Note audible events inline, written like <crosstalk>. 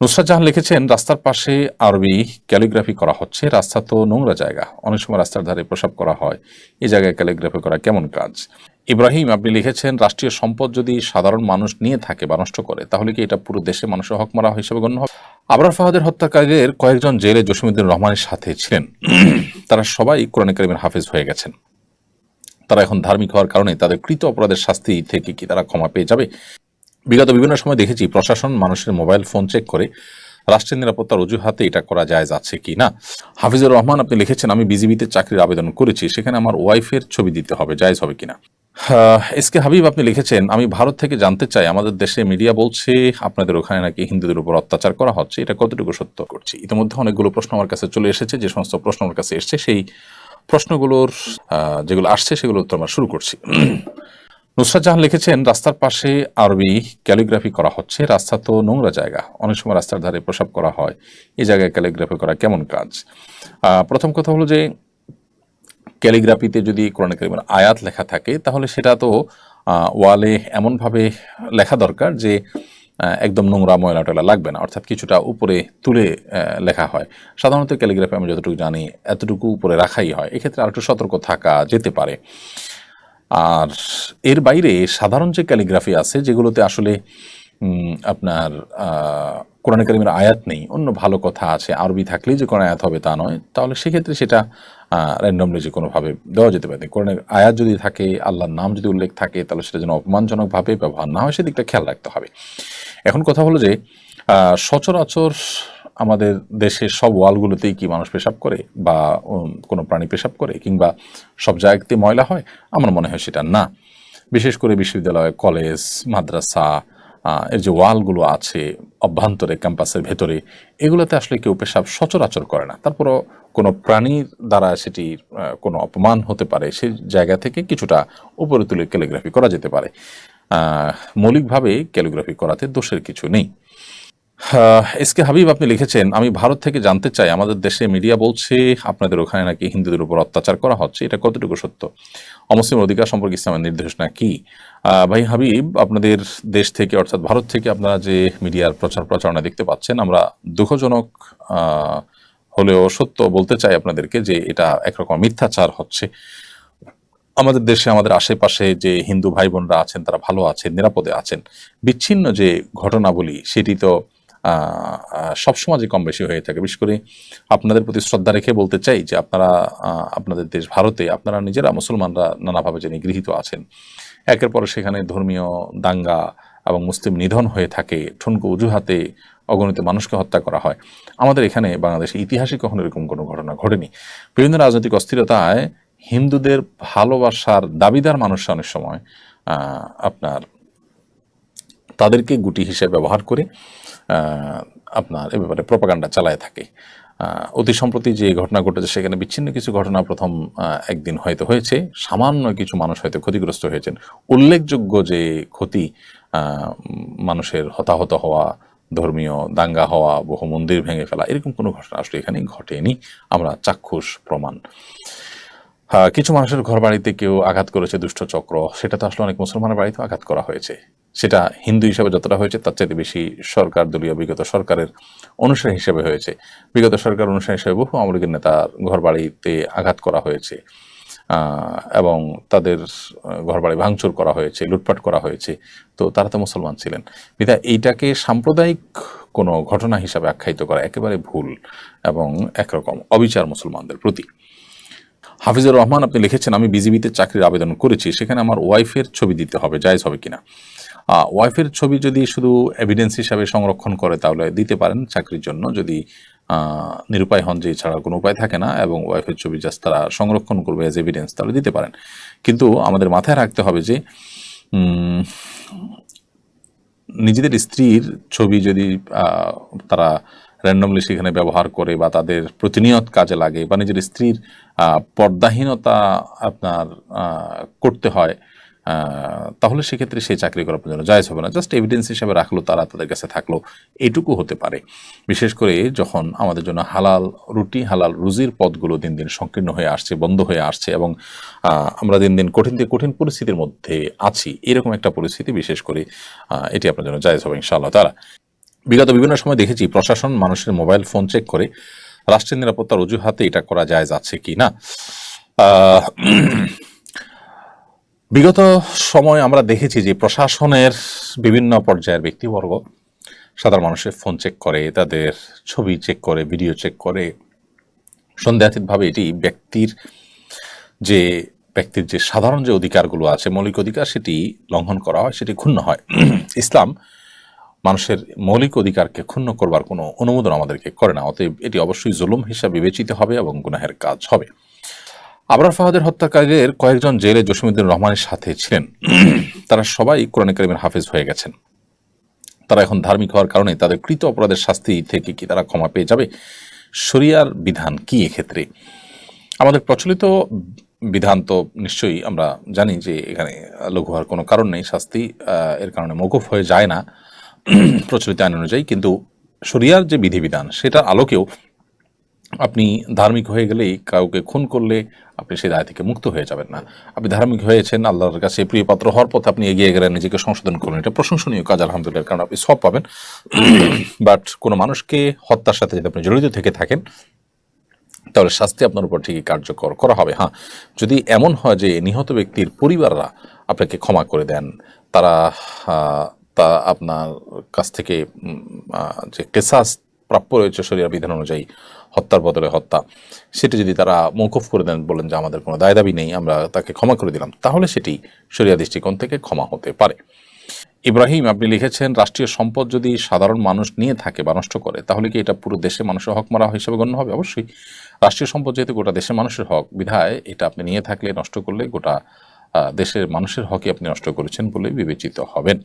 নুসরাত জাহান লিখেছেন, রাস্তার পাশে আরবি ক্যালিগ্রাফি করা হচ্ছে, রাস্তা তো নোংরা জায়গা। অনেক সময় রাস্তার ধারে প্রসাব করা হয়, এই জায়গায় ক্যালিগ্রাফি করা কেমন কাজ? ইব্রাহিম, আপনি লিখেছেন, রাষ্ট্রীয় সম্পদ যদি সাধারণ মানুষ নিয়ে থাকে বা নষ্ট করে, তাহলে কি এটা পুরো দেশে মানুষের হক মারা হিসেবে গণ্য হবে? আবরার ফাহাদের হত্যাকারীদের কয়েকজন জেলে জসিমুদ্দিন রহমানের সাথে ছিলেন। তারা সবাই কোরআন করিমের হাফেজ হয়ে গেছেন। তারা এখন ধার্মিক হওয়ার কারণে তাদের কৃত অপরাধের শাস্তি থেকে কি তারা ক্ষমা পেয়ে যাবে? বিগত বিভিন্ন সময় দেখেছি প্রশাসন মানুষের মোবাইল ফোন চেক করে রাষ্ট্রের নিরাপত্তার অজুহাতে এটা করা যায়, যাচ্ছে কি না। হাফিজুর রহমান, আপনি লিখেছেন, আমি বিজিবিতে চাকরির আবেদন করেছি, সেখানে আমার ওয়াইফের ছবি দিতে হবে, জায়জ হবে কিনা এস কে হাবিব, আপনি লিখেছেন, আমি ভারত থেকে জানতে চাই, আমাদের দেশে মিডিয়া বলছে আপনাদের ওখানে নাকি হিন্দুদের উপর অত্যাচার করা হচ্ছে, এটা কতটুকু সত্য? করছি। ইতিমধ্যে অনেকগুলো প্রশ্ন আমার কাছে চলে এসেছে, যে সমস্ত প্রশ্ন আমার কাছে এসছে, সেই প্রশ্নগুলোর যেগুলো আসছে সেগুলো উত্তর আমরা শুরু করছি। নুসরাত জাহান লিখেছেন, রাস্তার পাশে আরবি ক্যালিগ্রাফি করা হচ্ছে, রাস্তা তো নোংরা জায়গা। অনেক সময় রাস্তার ধারে প্রসাব করা হয়। এই জায়গায় ক্যালিগ্রাফি করা কেমন কাজ? প্রথম কথা হলো যে, ক্যালিগ্রাফিতে যদি কোরআন কারিমের আয়াত লেখা থাকে, তাহলে সেটা তো ওয়ালে এমনভাবে লেখা দরকার যে একদম নোংরা ময়লা টয়লা লাগবে না, অর্থাৎ কিছুটা উপরে তুলে লেখা হয়। সাধারণত ক্যালিগ্রাফি আমি যতটুকু জানি, এতটুকু উপরে রাখাই হয়। এক্ষেত্রে আরেকটু সতর্ক থাকা যেতে পারে। আর এর বাইরে সাধারণ যে ক্যালিগ্রাফি আছে, যেগুলোতে আসলে আপনার কোরআন কারিমের আয়াত নেই, অন্য ভালো কথা আছে, আরবি থাকলেই যে কোনো আয়াত হবে তা নয়, তাহলে সেক্ষেত্রে সেটা র্যান্ডমলি যে কোনোভাবে দেওয়া যেতে পারে। কোরআনের আয়াত যদি থাকে, আল্লাহর নাম যদি উল্লেখ থাকে, তাহলে সেটা যেন অপমানজনকভাবে ব্যবহার না হয়, সেদিকটা খেয়াল রাখতে হবে। এখন কথা হলো যে সচরাচর আমাদের দেশের সব ওয়ালগুলোতেই কি মানুষ পেশাব করে বা কোনো প্রাণী পেশাব করে কিংবা সব জায়গাতে ময়লা হয়? আমার মনে হয় সেটা না। বিশেষ করে বিশ্ববিদ্যালয় কলেজ মাদ্রাসা এর যে ওয়ালগুলো আছে অভ্যন্তরে ক্যাম্পাসের ভেতরে এগুলোতে আসলে কেউ পেশাব সচরাচর করে না। তারপরও কোনো প্রাণীর দ্বারা আহ, কোনো অপমান হতে পারে সেই জায়গা থেকে কিছুটা উপরে তুলে ক্যালিগ্রাফি করা যেতে পারে। মৌলিকভাবে ক্যালিগ্রাফি করাতে দোষের কিছু নেই। এস কে হাবিব আপনি লিখেছেন, আমি ভারত থেকে জানতে চাই, আমাদের দেশে মিডিয়া বলছে আপনাদের ওখানে নাকি হিন্দুদের উপর অত্যাচার করা হচ্ছে। এটা কতটুকু সত্য? অমুসলিম অধিকার সম্পর্কে ইসলামের নির্দেশনা কি ভাই হাবিব, আপনাদের দেশ থেকে, অর্থাৎ ভারত থেকে আপনারা যে মিডিয়ার প্রচার প্রচারণা দেখতে পাচ্ছেন, আমরা দুঃখজনক হলেও সত্য বলতে চাই আপনাদেরকে যে এটা একরকম মিথ্যাচার হচ্ছে। আমাদের দেশে, আমাদের আশেপাশে যে হিন্দু ভাই বোনরা আছেন, তারা ভালো আছেন, নিরাপদে আছেন। বিচ্ছিন্ন যে ঘটনাবলী, সেটি তো সবসময় যে কম বেশি হয়ে থাকে। বিশেষ করে আপনাদের প্রতি শ্রদ্ধা রেখে বলতে চাই যে আপনারা আপনাদের দেশ ভারতে আপনারা নিজেরা মুসলমানরা নানাভাবে যে নিগৃহীত আছেন, একের পর সেখানে ধর্মীয় দাঙ্গা এবং মুসলিম নিধন হয়ে থাকে, ঠুনকো অজুহাতে অগণিত মানুষকে হত্যা করা হয়। আমাদের এখানে বাংলাদেশে ইতিহাসে কখনো এরকম কোনো ঘটনা ঘটেনি। বিভিন্ন রাজনৈতিক অস্থিরতায় হিন্দুদের ভালোবাসার দাবিদার মানুষ অনেক সময় আপনার তাদেরকে গুটি হিসেবে ব্যবহার করে আপনার এ ব্যাপারে প্রপাগান্ডা চালায় থাকে। অতি সম্প্রতি যে ঘটনা ঘটেছে, সেখানে বিচ্ছিন্ন কিছু ঘটনা প্রথম একদিন হয়তো হয়েছে। সামান্য কিছু মানুষ হয়তো ক্ষতিগ্রস্ত হয়েছেন। উল্লেখযোগ্য যে ক্ষতি মানুষের হতাহত হওয়া, ধর্মীয় দাঙ্গা হওয়া, বহু মন্দির ভেঙে ফেলা, এরকম কোনো ঘটনা আসলে এখানে ঘটেনি। আমরা চাক্ষুষ প্রমাণ। কিছু মানুষের ঘর বাড়িতে কেউ আঘাত করেছে, দুষ্ট চক্র, সেটা তো আসলে অনেক মুসলমানের বাড়িতে আঘাত করা হয়েছে। সেটা হিন্দু হিসাবে যতটা হয়েছে, তার চাইতে বেশি সরকার দলীয় বিগত সরকারের অনুসারী হিসেবে হয়েছে। বিগত সরকার অনুসারী হিসেবে বহু আওয়ামী লীগের নেতার ঘর বাড়িতে আঘাত করা হয়েছে এবং তাদের ঘরবাড়ি ভাঙচুর করা হয়েছে, লুটপাট করা হয়েছে। তো তারা তো মুসলমান ছিলেন। বিধা এইটাকে সাম্প্রদায়িক কোনো ঘটনা হিসাবে আখ্যায়িত করা একেবারে ভুল এবং একরকম অবিচার মুসলমানদের প্রতি। হাফিজুর রহমান আপনি লিখেছেন, আমি বিজিবিতে চাকরির আবেদন করেছি, সেখানে আমার ওয়াইফের ছবি দিতে হবে, জায়জ হবে কিনা? ওয়াইফের ছবি যদি শুধু এভিডেন্স হিসাবে সংরক্ষণ করে, তাহলে দিতে পারেন চাকরির জন্য। যদি নিরুপায় হন, যে ছাড়া কোনো উপায় থাকে না, এবং ওয়াইফের ছবি জাস্ট তারা সংরক্ষণ করবে এজ এভিডেন্স তাহলে দিতে পারেন। কিন্তু আমাদের মাথায় রাখতে হবে যে নিজেদের স্ত্রীর ছবি যদি তারা র্যান্ডমলি সেখানে ব্যবহার করে বা তাদের প্রতিনিয়ত কাজে লাগে বা নিজের স্ত্রীর পর্দাহীনতা আপনার করতে হয় তাহলে সেক্ষেত্রে সেই চাকরি করার জন্য জায়জ হবে না। জাস্ট এভিডেন্স হিসাবে রাখল, তারা তাদের কাছে থাকল, এটুকু হতে পারে। বিশেষ করে যখন আমাদের জন্য হালাল রুটি, হালাল রুজির পদগুলো দিন দিন সংকীর্ণ হয়ে আসছে, বন্ধ হয়ে আসছে এবং আমরা দিন দিন কঠিন থেকে কঠিন পরিস্থিতির মধ্যে আছি, এরকম একটা পরিস্থিতি বিশেষ করে এটি আপনার জন্য জায়জ হবে ইনশাআল্লাহ তারা বিগত বিভিন্ন সময় দেখেছি প্রশাসন মানুষের মোবাইল ফোন চেক করে, রাষ্ট্রের নিরাপত্তার অজুহাতে এটা করা যায় যাচ্ছে কি না বিগত সময় আমরা দেখেছি যে প্রশাসনের বিভিন্ন পর্যায়ের ব্যক্তিবর্গ সাধারণ মানুষের ফোন চেক করে, তাদের ছবি চেক করে ভিডিও চেক করে। সন্দেহাতীতভাবে এটি ব্যক্তির যে ব্যক্তির যে সাধারণ যে অধিকারগুলো আছে, মৌলিক অধিকার সেটি লঙ্ঘন করা হয়, সেটি ক্ষুণ্ণ হয়। ইসলাম মানুষের মৌলিক অধিকারকে ক্ষুণ্ণ করবার কোনো অনুমোদন আমাদেরকে করে না, অতএব এটি অবশ্যই জুলুম হিসাবে বিবেচিত হবে এবং গুনাহের কাজ হবে। আবরার ফাহাদের হত্যাকারীদের কয়েকজন জেলে জসিমুদ্দিন রহমানের সাথে ছিলেন। তারা সবাই কোরআন করিমের হাফেজ হয়ে গেছেন। তারা এখন ধার্মিক হওয়ার কারণে তাদের কৃত অপরাধের শাস্তি থেকে কি তারা ক্ষমা পেয়ে যাবে? শরিয়ার বিধান কি এক্ষেত্রে? আমাদের প্রচলিত বিধান তো নিশ্চয়ই আমরা জানি যে এখানে লঘু হওয়ার কোনো কারণ নেই, শাস্তি এর কারণে মৌকুফ হয়ে যায় না। প্রচলিত আইন অনুযায়ী, কিন্তু শরিয়ার যে বিধিবিধান, সেটার আলোকেও আপনি ধার্মিক হয়ে গেলেই কাউকে খুন করলে আপনি সেই দায় থেকে মুক্ত হয়ে যাবেন না। আপনি ধার্মিক হয়েছেন, আল্লাহর কাছে প্রিয় পাত্র হওয়ার পথে আপনি এগিয়ে গেলেন, নিজেকে সংশোধন করলেন। এটা প্রশংসনীয় কাজ, আলহামদুলিল্লাহ, কারণ আপনি সব পাবেন। <coughs> বাট কোনো মানুষকে হত্যার সাথে যদি আপনি জড়িত থেকে থাকেন, তাহলে শাস্তি আপনার উপর ঠিকই কার্যকর করা হবে। হ্যাঁ যদি এমন হয় যে নিহত ব্যক্তির পরিবাররা আপনাকে ক্ষমা করে দেন, তারা তা আপনার কাছ থেকে যে কেসাস প্রাপ্য রয়েছে শরিয়া বিধান অনুযায়ী হত্যার বদলে হত্যা। সেটি যদি তারা মৌকুফ করে দেন বলেন যে আমাদের কোনো দায় দাবি নেই, আমরা তাকে ক্ষমা করে দিলাম, তাহলে সেটি শরিয়া দৃষ্টিকোণ থেকে ক্ষমা হতে পারে। ইব্রাহিম, আপনি লিখেছেন, রাষ্ট্রীয় সম্পদ যদি সাধারণ মানুষ নিয়ে থাকে বা নষ্ট করে, তাহলে কি এটা পুরো দেশের মানুষের হক মারা হিসেবে গণ্য হবে? অবশ্যই। রাষ্ট্রীয় সম্পদ যেহেতু গোটা দেশের মানুষের হক, বিধায় এটা আপনি নিয়ে থাকলে নষ্ট করলে গোটা দেশের মানুষের হকই আপনি নষ্ট করেছেন বলে বিবেচিত হবেন।